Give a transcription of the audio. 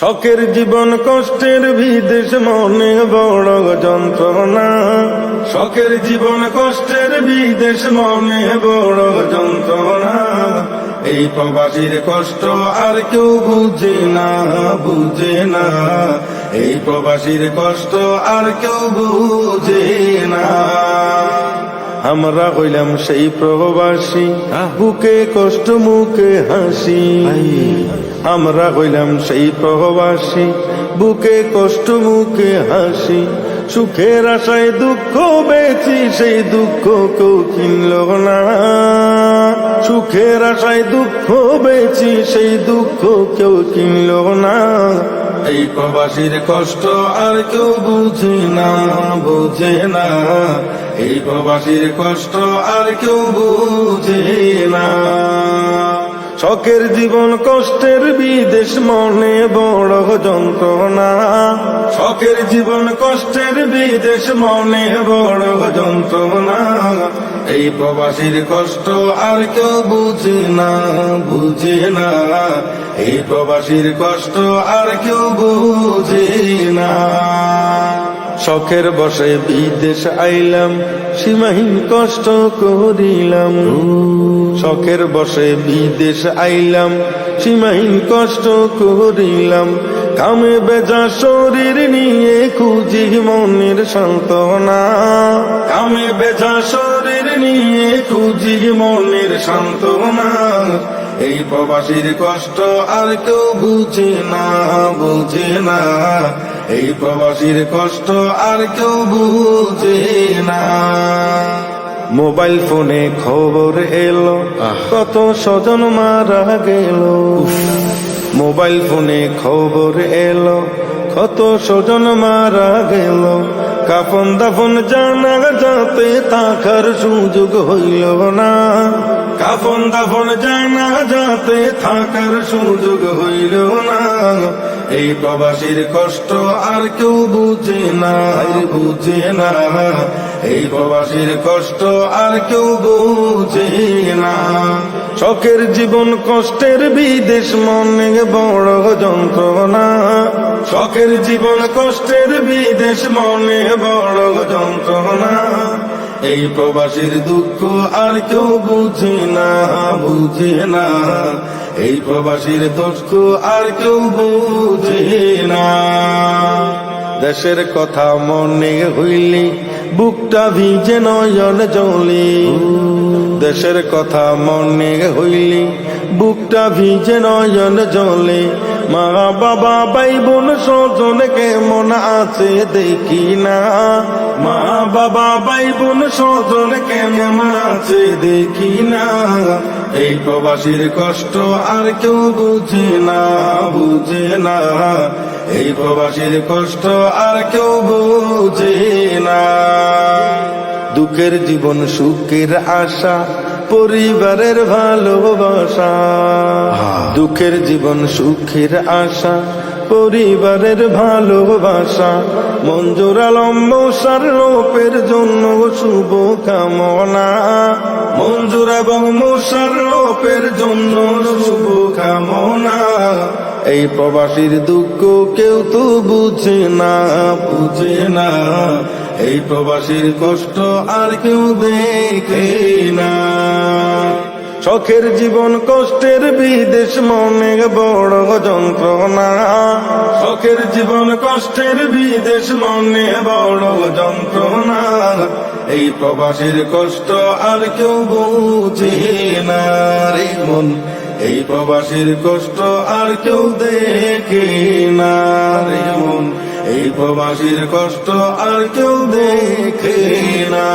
শখের জীবন কষ্টের বিদেশ মনে বড় যন্ত্রণা। শখের জীবন কষ্টের বিদেশ মনে বড় যন্ত্রণা। এই প্রবাসীর কষ্ট আর কেউ বুঝে না বুঝে না। এই প্রবাসীর কষ্ট আর কেউ বুঝে না। আমরা হইলাম সেই প্রবাসী বুকে কষ্ট মুখে হাসি। আমরা হইলাম সেই প্রবাসী বুকে কষ্ট, মুখে হাসি। সুখের আশায় দুঃখ বেছি সেই দুঃখ কেউ কিনল না। সুখের আশায় দুঃখ বেছি সেই দুঃখ কেউ কিনল না। এই প্রবাসীর কষ্ট আর কেউ বুঝে না বুঝে না। এই প্রবাসীর কষ্ট আর কেউ বুঝে না। শখের জীবন কষ্টের বিদেশ মনে বড় যন্ত্রণা। শখের জীবন কষ্টের বিদেশ মনে বড় যন্ত্রণা। এই প্রবাসীর কষ্ট আর কেউ বুঝে না বুঝে না। এই প্রবাসীর কষ্ট আর কেউ বুঝে না। শখের বসে বিদেশ আইলাম, সীমাহীন কষ্ট করিলাম। শখের বসে বিদেশ আইলাম, সীমাহীন কষ্ট করিলাম। কামে বেজা শরীর নিয়ে খুঁজি মনের সান্ত্বনা। কামে বেজা শরীর নিয়ে খুঁজি মনের সান্ত্বনা। এই প্রবাসীর কষ্ট আর কেউ বুঝে না বুঝে না। এই প্রবাসীর কষ্ট আর কেউ বুঝে না। মোবাইল ফোনে খবর এলো কত স্বজন মারা গেল। মোবাইল ফোনে খবর এলো কত স্বজন মারা গেল। কাফন দাফন জানা যাতে থাকার সুযোগ হইল না কাফন দাফন জানা যাতে থাকার সুযোগ হইল না এই প্রবাসীর কষ্ট আর কেউ বুঝে না বুঝে না এই প্রবাসীর কষ্ট আর কেউ বুঝে না শখের জীবন কষ্টের বিদেশ মনে বড় যন্ত্রণা শখের জীবন কষ্টের বিদেশ মনে বড় যন্ত্রণা। এই প্রবাসীর দুঃখ আর কেউ বুঝে না বুঝে না। এই প্রবাসীর দুঃখ আর কেউ বুঝে না। দেশের কথা মনে হইলি বুকটা ভিজে নয়ন জলি দেশের কথা মনে হইলি বুকটা ভিজে নয়ন জলে মা বাবা, ভাই বোন, স্বজন কেমন আছে দেখি না? মা বাবা, ভাই বোন, স্বজন কেমন আছে দেখি না? এই প্রবাসীর কষ্ট আর কেউ বুঝে না বুঝে না। এই প্রবাসীর কষ্ট আর কেউ বুঝে না। দুঃখের জীবন, সুখের আশা পরিবারের ভালোবাসা দুঃখের জীবন সুখের আশা পরিবারের ভালোবাসা মঞ্জুর আলম মৌসার লোপের জন্য শুভ কামনা। মঞ্জুর এবং মৌসার লোপের জন্য শুভ কামনা। এই প্রবাসীর দুঃখ কেউ তো বুঝে না বুঝে না। এই প্রবাসীর কষ্ট আর কেউ দেখে না। শখের জীবন কষ্টের বিদেশ মনে বড় যন্ত্রণা। শখের জীবন কষ্টের বিদেশ মনে বড় যন্ত্রণা। এই প্রবাসীর কষ্ট আর কেউ বুঝে না রে মন। এই প্রবাসীর কষ্ট আর কেউ দেখে না রে মন। এই প্রবাসীর কষ্ট আর কেউ দেখে না।